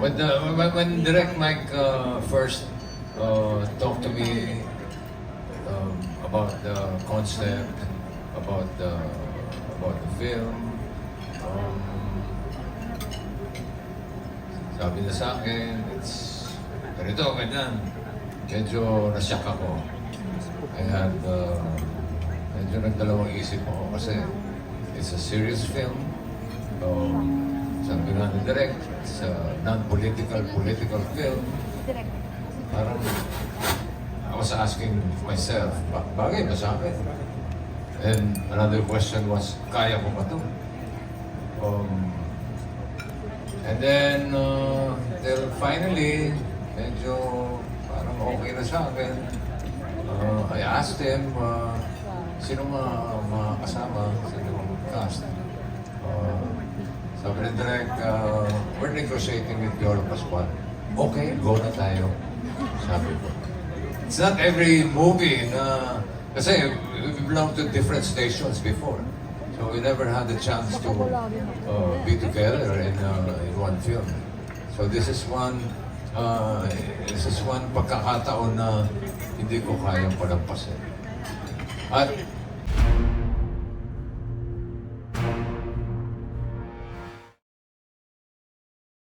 When, the, when, when Direct Mike uh, first uh, talked to me um, about the concept, about the about the film, um, sabi niya sa akin, it's ganito, ganyan. Medyo nasyak ako. I had, uh, medyo nagdalawang isip ako kasi it's a serious film. Um, ni Direk, it's a non-political, political film. Parang I was asking myself, ba bagay ba sa akin? And another question was, kaya ko ba ito? Um, and then, uh, till finally, medyo parang okay na sa akin. Uh, I asked him, uh, sino mga, mga kasama, sino mga cast. Sabi ni Direk, uh, we're negotiating with Piolo Pascual. Okay, go na tayo. Sabi ko. It's not every movie na... Kasi we belong to different stations before. So we never had the chance to uh, be together in, uh, in one film. So this is one uh, this is one pagkakataon na hindi ko kayang palampasin. At